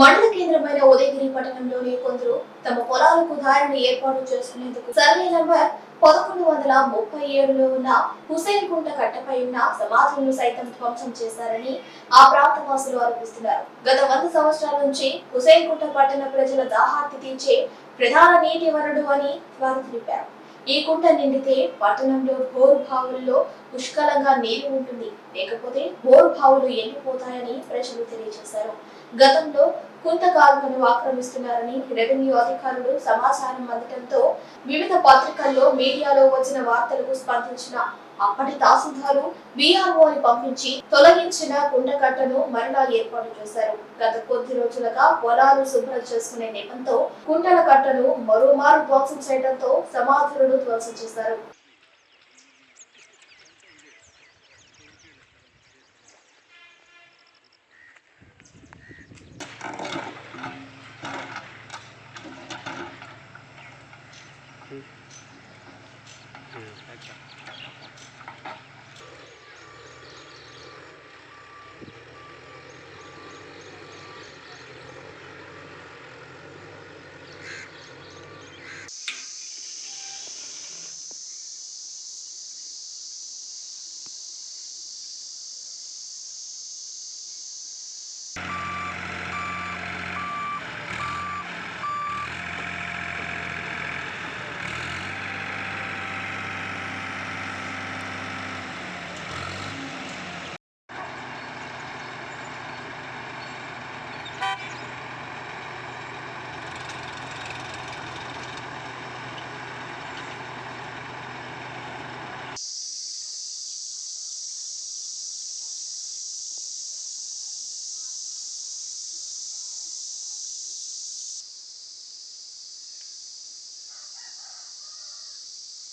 మండల కేంద్రమైన ఉదయగిరి పట్టణంలోని కొందరు తమ పొలాలకు దారిని ఏర్పాటు చేసుకునేందుకు సర్వే నంబర్ పదకొండు వందల ముప్పై ఏడులో ఉన్న హుసేన్ కుంట కట్టపై ఉన్న సమాధులను సైతం ధ్వంసం చేశారని ఆ ప్రాంత వాసులు ఆరోపిస్తున్నారు. గత వంద సంవత్సరాల నుంచి హుసేన్ కుంట పట్టణ ప్రజల దాహార్తి తీర్చే ప్రధాన నీటి వనరు అని వారు తెలిపారు. ఈ కుంట నిండితే పట్టణంలో బోరు బావుల్లో పుష్కలంగా నీరు ఉంటుంది. లేకపోతే బోరు బావులు ఎండిపోతాయని ప్రజలు తెలియజేశారు. గతంలో కుంట కాలువను ఆక్రమిస్తున్నారని రెవెన్యూ అధికారులు సమాచారం అందటంతో వివిధ పత్రికల్లో మీడియాలో వచ్చిన వార్తలకు స్పందించిన అప్పటి తహసీల్దారు బీఆర్ఓ ని పంపించి తొలగించిన కుండకట్టను మరలా ఏర్పాటు చేశారు. గత కొద్ది రోజులుగా పొలాలు శుభ్రం చేసుకునే నెపంతో కుండల కట్టను మరోమారు ధ్వంసం చేయడంతో సమాధులను ధ్వంసం చేశారు. ือได้จับ